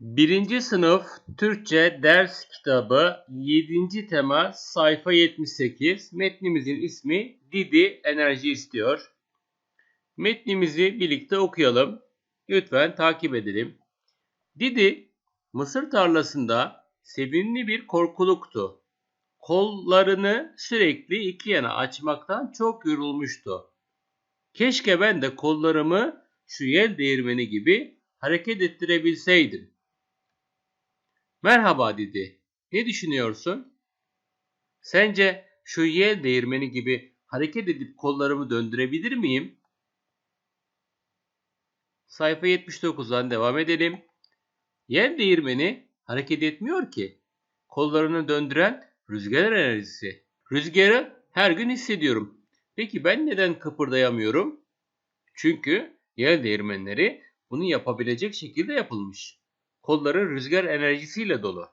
Birinci sınıf Türkçe ders kitabı 7. tema sayfa 78. Metnimizin ismi Didi enerji istiyor. Metnimizi birlikte okuyalım. Lütfen takip edelim. Didi mısır tarlasında sevimli bir korkuluktu. Kollarını sürekli iki yana açmaktan çok yorulmuştu. Keşke ben de kollarımı şu yel değirmeni gibi hareket ettirebilseydim. Merhaba dedi. Ne düşünüyorsun? Sence şu yel değirmeni gibi hareket edip kollarımı döndürebilir miyim? Sayfa 79'dan devam edelim. Yel değirmeni hareket etmiyor ki. Kollarını döndüren rüzgar enerjisi. Rüzgarı her gün hissediyorum. Peki ben neden kıpırdayamıyorum? Çünkü yel değirmenleri bunu yapabilecek şekilde yapılmış. Kolları rüzgar enerjisiyle dolu.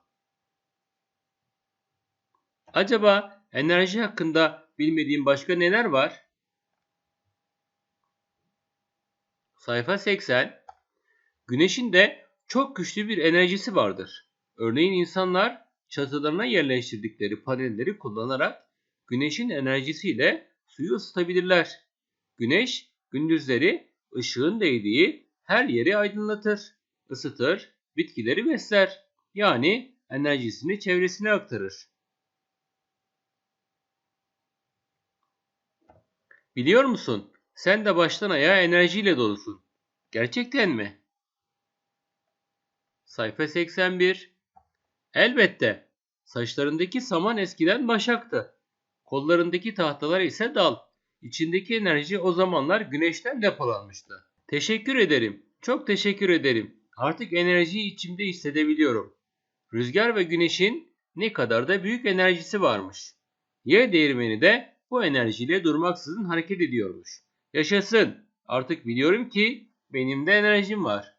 Acaba enerji hakkında bilmediğim başka neler var? Sayfa 80. Güneşin de çok güçlü bir enerjisi vardır. Örneğin insanlar çatılarına yerleştirdikleri panelleri kullanarak güneşin enerjisiyle suyu ısıtabilirler. Güneş gündüzleri ışığın değdiği her yeri aydınlatır, ısıtır, bitkileri besler. Yani enerjisini çevresine aktarır. Biliyor musun? Sen de baştan ayağa enerjiyle dolusun. Gerçekten mi? Sayfa 81 Elbette. Saçlarındaki saman eskiden başaktı. Kollarındaki tahtalar ise dal. İçindeki enerji o zamanlar güneşten depolanmıştı. Teşekkür ederim. Çok teşekkür ederim. Artık enerjiyi içimde hissedebiliyorum. Rüzgar ve güneşin ne kadar da büyük enerjisi varmış. Yer değirmeni de bu enerjiyle durmaksızın hareket ediyormuş. Yaşasın. Artık biliyorum ki benim de enerjim var.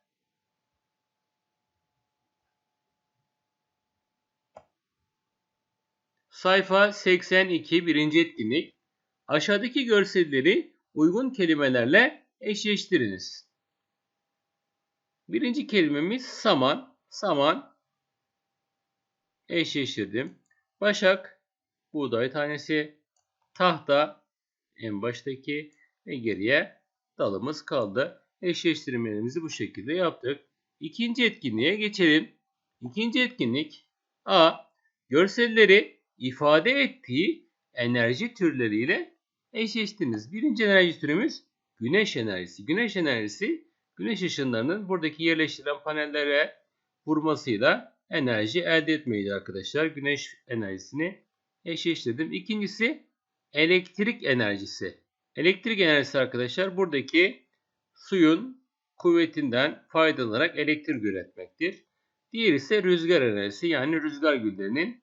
Sayfa 82 birinci etkinlik. Aşağıdaki görselleri uygun kelimelerle eşleştiriniz. Birinci kelimemiz saman. Saman eşleştirdim. Başak, buğday tanesi, tahta en baştaki ve geriye dalımız kaldı. Eşleştirmelerimizi bu şekilde yaptık. İkinci etkinliğe geçelim. İkinci etkinlik A. Görselleri ifade ettiği enerji türleriyle eşleştiniz. Birinci enerji türümüz güneş enerjisi. Güneş enerjisi güneş ışınlarının buradaki yerleştirilen panellere vurmasıyla enerji elde etmeydi arkadaşlar. Güneş enerjisini eşleştirdim. İkincisi elektrik enerjisi. Elektrik enerjisi arkadaşlar buradaki suyun kuvvetinden faydalanarak elektrik üretmektir. Diğeri ise rüzgar enerjisi yani rüzgar güllerinin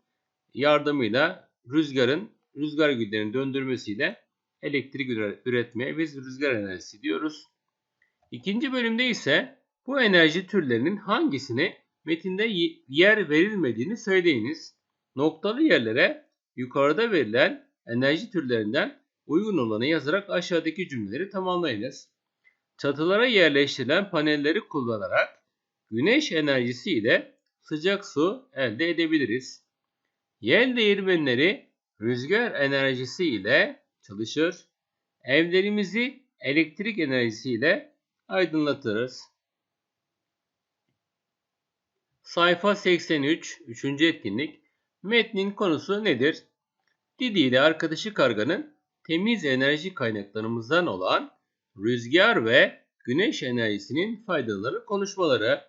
yardımıyla rüzgarın rüzgar güllerinin döndürmesiyle elektrik üretmeye biz rüzgar enerjisi diyoruz. İkinci bölümde ise bu enerji türlerinin hangisine metinde yer verilmediğini söyleyiniz. Noktalı yerlere yukarıda verilen enerji türlerinden uygun olanı yazarak aşağıdaki cümleleri tamamlayınız. Çatılara yerleştirilen panelleri kullanarak güneş enerjisi ile sıcak su elde edebiliriz. Yel değirmenleri rüzgar enerjisi ile çalışır. Evlerimizi elektrik enerjisi ile aydınlatırız. Sayfa 83, 3. etkinlik. Metnin konusu nedir? Didi ile arkadaşı karganın temiz enerji kaynaklarımızdan olan rüzgar ve güneş enerjisinin faydaları konuşmaları.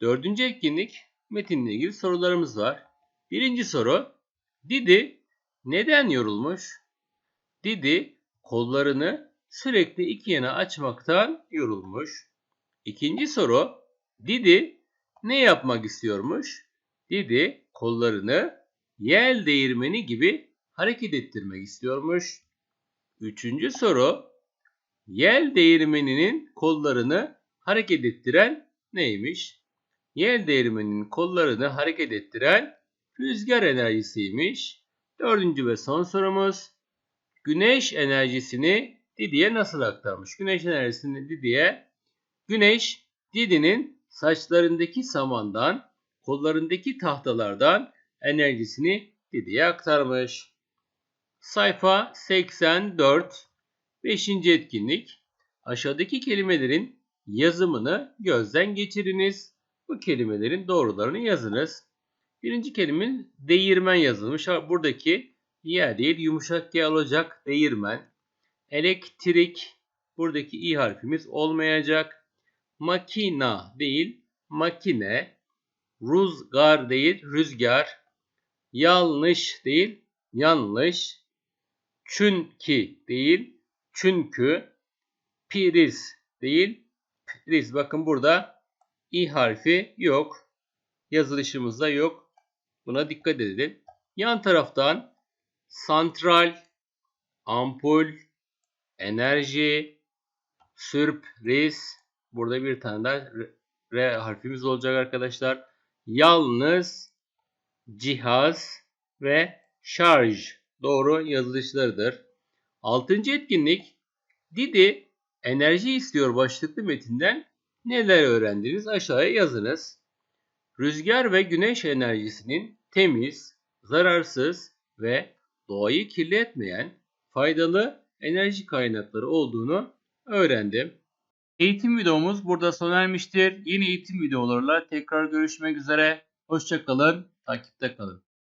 Dördüncü etkinlik metinle ilgili sorularımız var. Birinci soru. Didi neden yorulmuş? Didi kollarını sürekli iki yana açmaktan yorulmuş. İkinci soru. Didi ne yapmak istiyormuş? Didi kollarını yel değirmeni gibi hareket ettirmek istiyormuş. Üçüncü soru. Yel değirmeninin kollarını hareket ettiren neymiş? Yel değirmeninin kollarını hareket ettiren rüzgar enerjisiymiş. Dördüncü ve son sorumuz. Güneş enerjisini Didi'ye nasıl aktarmış? Güneş enerjisini Didi'ye Güneş Didi'nin saçlarındaki samandan, kollarındaki tahtalardan enerjisini Didi'ye aktarmış. Sayfa 84 5. etkinlik Aşağıdaki kelimelerin yazımını gözden geçiriniz. Bu kelimelerin doğrularını yazınız. Birinci kelimenin değirmen yazılmış. Buradaki yer değil yumuşak G olacak değirmen. Elektrik buradaki i harfimiz olmayacak. Makina değil makine. Rüzgar değil rüzgar. Yanlış değil yanlış. Çünkü değil çünkü. Priz değil priz. Bakın burada i harfi yok. Yazılışımızda yok. Buna dikkat edin. Yan taraftan santral, ampul, enerji, sürpriz. Burada bir tane daha R- harfimiz olacak arkadaşlar. Yalnız, cihaz ve şarj doğru yazılışlarıdır. Altıncı etkinlik Didi enerji istiyor başlıklı metinden neler öğrendiniz aşağıya yazınız. Rüzgar ve güneş enerjisinin temiz, zararsız ve doğayı kirletmeyen faydalı enerji kaynakları olduğunu öğrendim. Eğitim videomuz burada sona ermiştir. Yeni eğitim videolarla tekrar görüşmek üzere. Hoşçakalın, takipte kalın.